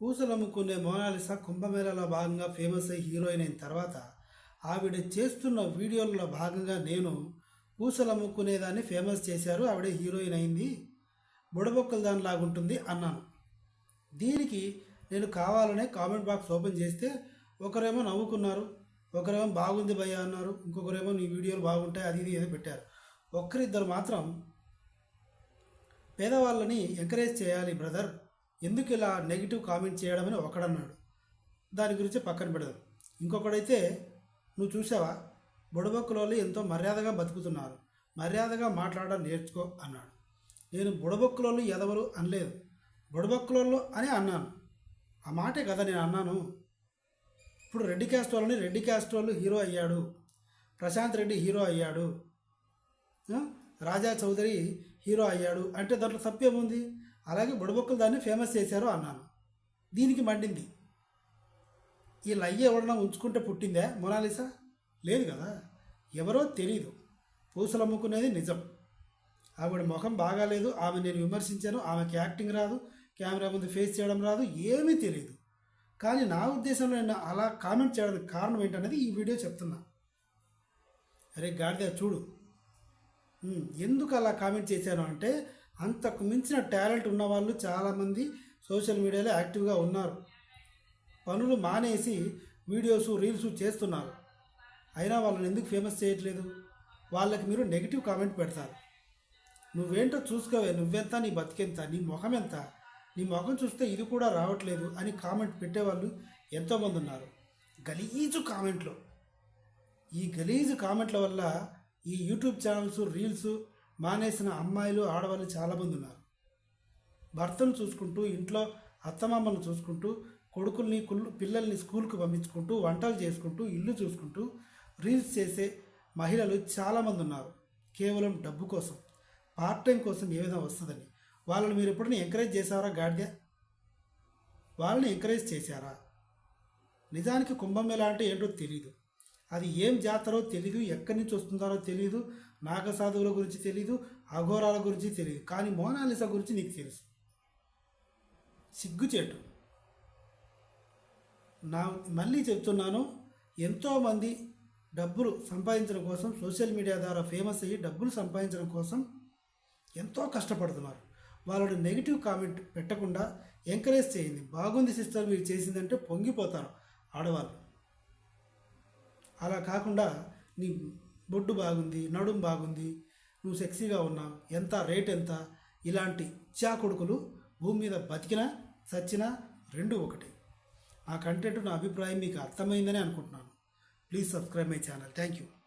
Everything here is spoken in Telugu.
పూసలు అమ్ముకునే మోనాలిసా కుంభమేళలో భాగంగా ఫేమస్ అయ్యి హీరోయిన్ అయిన తర్వాత ఆవిడ చేస్తున్న వీడియోలలో భాగంగా నేను పూసలు అమ్ముకునేదాన్ని ఫేమస్ చేశారు ఆవిడ హీరోయిన్ అయింది బుడబొక్కల దానిలాగుంటుంది అన్నాను. దీనికి నేను కావాలనే కామెంట్ బాక్స్ ఓపెన్ చేస్తే ఒకరేమో నవ్వుకున్నారు ఒకరేమో బాగుంది భయ్య అన్నారు ఇంకొకరేమో నీ వీడియోలు బాగుంటాయి అది ఇది ఏదో పెట్టారు. ఒక్కరిద్దరు మాత్రం పేదవాళ్ళని ఎంకరేజ్ చేయాలి బ్రదర్ ఎందుకు ఇలా నెగిటివ్ కామెంట్ చేయడమని ఒకడన్నాడు. దాని గురించి పక్కన పెడదాం. ఇంకొకడైతే నువ్వు చూసావా బుడబొక్కలోళ్ళు ఎంతో మర్యాదగా బతుకుతున్నారు. మర్యాదగా మాట్లాడడం నేర్చుకో అన్నాడు. నేను బుడబొక్కలోళ్ళు ఎదవరు అనలేదు. బుడబొక్కలోళ్ళు అని అన్నాను. ఆ మాటే కదా నేను అన్నాను. ఇప్పుడు రెడ్డి క్యాస్ట్ వాళ్ళని రెడ్డి క్యాస్ట్ వాళ్ళు హీరో అయ్యాడు. ప్రశాంత్ రెడ్డి హీరో అయ్యాడు. రాజా చౌదరి హీరో అయ్యాడు. అంటే దాంట్లో తప్పేముంది? అలాగే బుడబొక్కలు దాన్ని ఫేమస్ చేశారు అన్నాను. దీనికి మండింది. ఈ లయ్య ఎవడన్నా ఉంచుకుంటే పుట్టిందే మొనాలిసా? లేదు కదా. ఎవరో తెలియదు పూసలు అమ్ముకునేది నిజం. ఆవిడ ముఖం బాగాలేదు. ఆమె నేను విమర్శించాను. ఆమెకి యాక్టింగ్ రాదు. కెమెరా ముందు ఫేస్ చేయడం రాదు. ఏమీ తెలియదు కానీ నా ఉద్దేశంలో నేను అలా కామెంట్ చేయడానికి కారణం ఏంటనేది ఈ వీడియో చెప్తున్నా. అరే గాడిద చూడు. ఎందుకు అలా కామెంట్ చేశాను అంటే అంతకు మించిన టాలెంట్ ఉన్న వాళ్ళు చాలామంది సోషల్ మీడియాలో యాక్టివ్గా ఉన్నారు. పనులు మానేసి వీడియోస్ రీల్స్ చేస్తున్నారు. అయినా వాళ్ళని ఎందుకు ఫేమస్ చేయట్లేదు? వాళ్ళకి మీరు నెగిటివ్ కామెంట్ పెడతారు. నువ్వేంటో చూసుకోవే నువ్వెంత నీ బతికెంత నీ ముఖం ఎంత నీ ముఖం చూస్తే ఇది కూడా రావట్లేదు అని కామెంట్ పెట్టేవాళ్ళు ఎంతోమంది ఉన్నారు. గలీజు కామెంట్లు. ఈ గలీజు కామెంట్ల వల్ల ఈ యూట్యూబ్ ఛానల్స్ రీల్స్ మానేసిన అమ్మాయిలు ఆడవాళ్ళు చాలామంది ఉన్నారు. భర్తను చూసుకుంటూ ఇంట్లో అత్తమామలను చూసుకుంటూ కొడుకుల్ని కుళ్ళు పిల్లల్ని స్కూల్కి పంపించుకుంటూ వంటలు చేసుకుంటూ ఇల్లు చూసుకుంటూ రీల్స్ చేసే మహిళలు చాలామంది ఉన్నారు. కేవలం డబ్బు కోసం పార్ట్ టైం కోసం ఏ విధంగా వస్తుందని. వాళ్ళని మీరు ఎప్పుడైనా ఎంకరేజ్ చేశారా గాడిద? వాళ్ళని ఎంకరేజ్ చేశారా? నిజానికి కుంభమేళ అంటే ఏంటో తెలియదు అది ఏం జాతరో తెలియదు ఎక్కడి నుంచి వస్తుందో తెలియదు నాగసాధువుల గురించి తెలియదు అఘోరాల గురించి తెలియదు కానీ మోనాలిసా గురించి నీకు తెలుసు. సిగ్గుచేటు. నా మళ్ళీ చెప్తున్నాను ఎంతోమంది డబ్బులు సంపాదించడం కోసం సోషల్ మీడియా ద్వారా ఫేమస్ అయ్యి డబ్బులు సంపాదించడం కోసం ఎంతో కష్టపడుతున్నారు. వాళ్ళు నెగిటివ్ కామెంట్ పెట్టకుండా ఎంకరేజ్ చేయండి. బాగుంది సిస్టర్ మీరు చేసిందంటే పొంగిపోతారు ఆడవాళ్ళు. అలా కాకుండా నీ బొడ్డు బాగుంది నడుం బాగుంది నువ్వు సెక్సీగా ఉన్నావు ఎంత రేట్ ఎంత? ఇలాంటి చా కొడుకులు భూమి మీద బతికినా చచ్చినా రెండు ఒకటి. నా కంటెంట్ నా అభిప్రాయం మీకు అర్థమైందని అనుకుంటున్నాను. Please subscribe my channel thank you